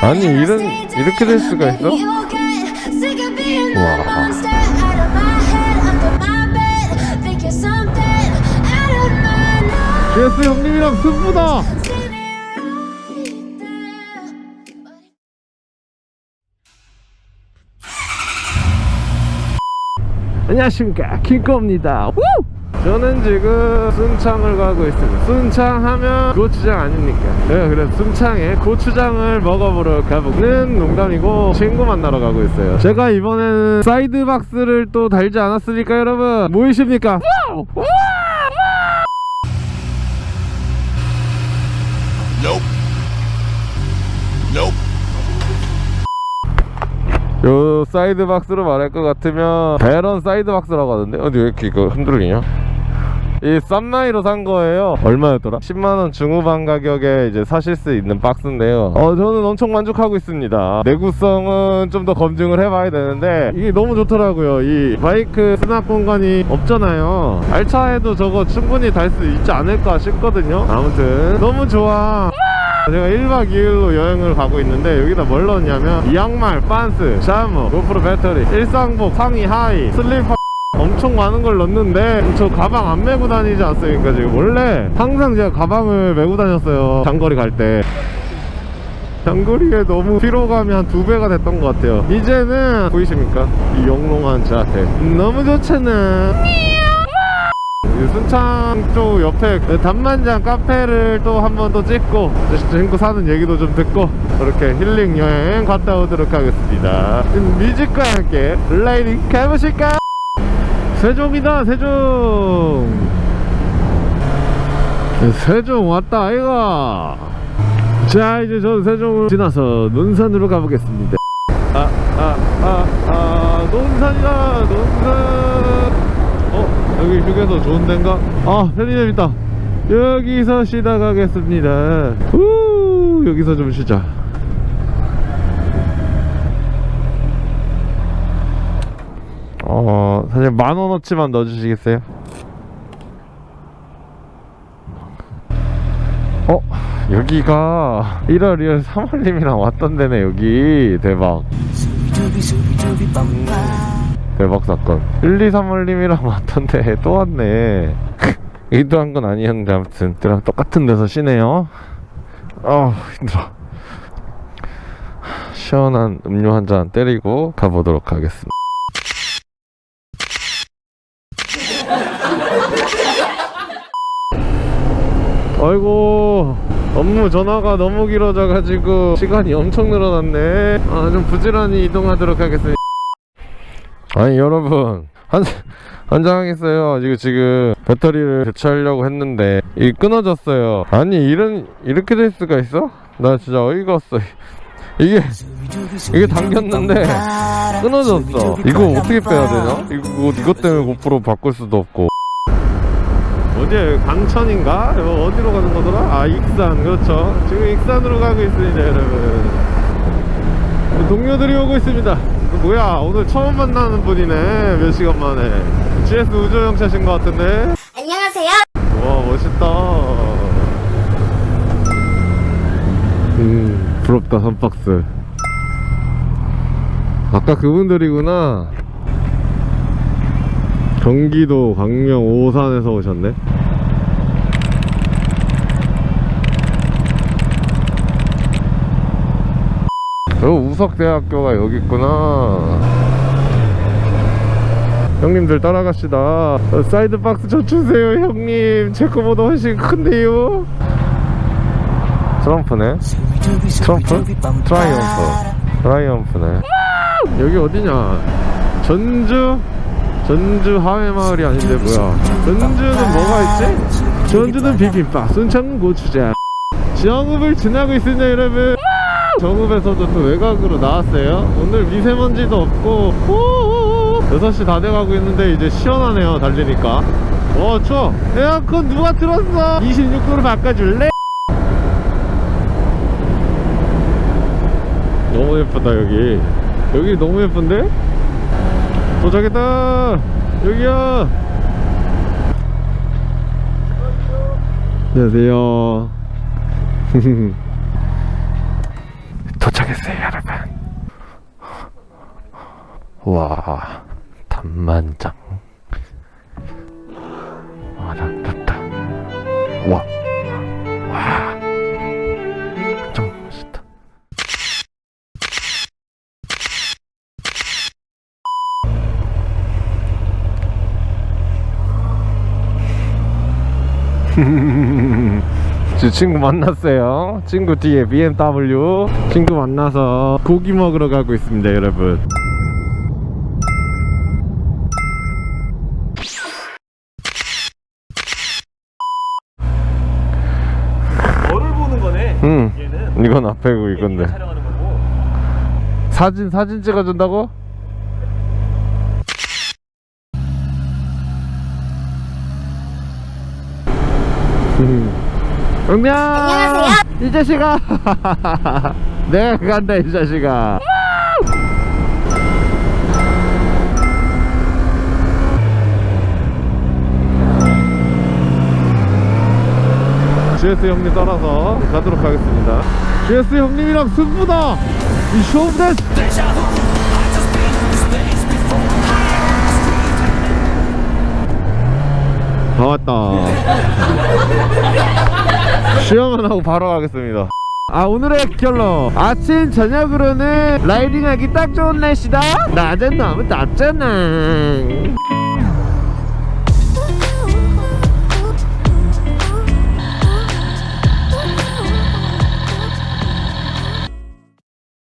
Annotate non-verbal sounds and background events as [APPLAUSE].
아니 이런 이렇게 될 수가 있어? 와. GS 형님이랑 승부다. 안녕하십니까 킹꺼입니다 우! 저는 지금 순창을 가고 있습니다. 순창 하면 고추장 아닙니까? 네, 그래서 순창에 고추장을 먹어보러 가보는 농담이고 친구 만나러 가고 있어요. 제가 이번에는 사이드박스를 또 달지 않았습니까 여러분? 모이십니까? Nope. Nope. 요 사이드 박스로 말할 것 같으면 베런 사이드 박스라고 하던데? 어디 왜 이렇게 이거 흔들리냐 이 쌈나이로 산 거예요. 얼마였더라? 10만원 중후반 가격에 이제 사실 수 있는 박스인데요. 어 저는 엄청 만족하고 있습니다. 내구성은 좀 더 검증을 해봐야 되는데 이게 너무 좋더라고요. 이 바이크 수납 공간이 없잖아요. 알차에도 저거 충분히 달 수 있지 않을까 싶거든요. 아무튼 너무 좋아. 제가 1박 2일로 여행을 가고 있는데 여기다 뭘 넣었냐면 양말, 반스, 샤머, 고프로 배터리, 일상복, 상의, 하의, 슬리퍼 엄청 많은 걸 넣었는데 저 가방 안 메고 다니지 않습니까 지금? 원래 항상 제가 가방을 메고 다녔어요. 장거리 갈 때. 장거리에 너무 피로감이 한 두 배가 됐던 것 같아요. 이제는 보이십니까? 이 영롱한 자태 너무 좋잖아. 이 순창 쪽 옆에 그 단만장 카페를 또 한번또 찍고 친구 사는 얘기도 좀 듣고 그렇게 힐링 여행 갔다 오도록 하겠습니다. 뮤직과 함께 라이딩 가보실까? 세종이다 세종. 세종 왔다 아이가. 자 이제 전 세종을 지나서 논산으로 가보겠습니다. 아아 아 아 논산이다 논산. 어 여기 휴게소 좋은 데인가? 아 편의점 있다. 여기서 쉬다 가겠습니다. 우 여기서 좀 쉬자 어 사실 만 원어치만 넣어주시겠어요? 어? 여기가 1월 2월 3월님이랑 왔던 데네 여기. 대박. 대박 사건. 1, 2, 3월님이랑 왔던데 또 왔네. [LAUGHS] 의도한 건 아니었는데 아무튼. 그랑 똑같은 데서 쉬네요. 아 힘들어. 시원한 음료 한 잔 때리고 가보도록 하겠습니다 아이고 업무 전화가 너무 길어져 가지고 시간이 엄청 늘어났네. 아 좀 부지런히 이동하도록 하겠습니다. 아니 여러분 한 한장하겠어요. 지금 지금 배터리를 교체하려고 했는데 이 끊어졌어요. 아니 이런 이렇게 될 수가 있어? 나 진짜 어이가 없어. 이게 이게 당겼는데 끊어졌어. 이거 어떻게 빼야 되냐? 이거 이것 때문에 고프로 바꿀 수도 없고 어디에 강천인가? 어디로 가는 거더라? 아 익산. 그렇죠. 지금 익산으로 가고 있습니다 여러분. 동료들이 오고 있습니다. 뭐야? 오늘 처음 만나는 분이네 몇 시간 만에. GS 우주영차신 것 같은데? 안녕하세요. 와 멋있다. 음 부럽다 선박스. 아까 그분들이구나 경기도 광명 오산에서 오셨네. 저 우석대학교가 여기 있구나. 형님들 따라갑시다. 어, 사이드 박스 저 주세요 형님. 제 거보다 훨씬 큰데요? 트럼프네. 트럼프? 트라이엄프. 트라이엄프네. 여기 어디냐? 전주 전주 하회마을이 아닌데 뭐야? 전주는 뭐가 있지? 전주는 비빔밥 순창 고추장 정읍을 지나고 있습니다 여러분 정읍에서도 또 외곽으로 나왔어요. 오늘 미세먼지도 없고 오 6시 다 돼가고 있는데 이제 시원하네요 달리니까. 와 추워. 에어컨 누가 틀었어? 26도로 바꿔줄래? 너무 예쁘다 여기. 여기 너무 예쁜데? 도착했다. 여기야. 안녕하세요. [LAUGHS] 도착했다 가겠어요 여러분. 와 단만장. 와 좋다. 와 와. [LAUGHS] 친구 만났어요. 친구 뒤에 BMW. 친구 만나서 고기 먹으러 가고 있습니다, 여러분. 너를 보는 거네. 응. 얘는 이건 앞에고 이건데. 사진 사진 찍어준다고? 응명 안녕하세요. 이 자식아. [LAUGHS] 내가 간다 이 자식아. GS 형님 따라서 가도록 하겠습니다. GS 형님이랑 승부다! 이 쇼부데스 다 왔다 [LAUGHS] 시험만 하고 바로 가겠습니다. 아 오늘의 결론. 아침 저녁으로는 라이딩하기 딱 좋은 날씨다? 낮엔 너무 덥잖아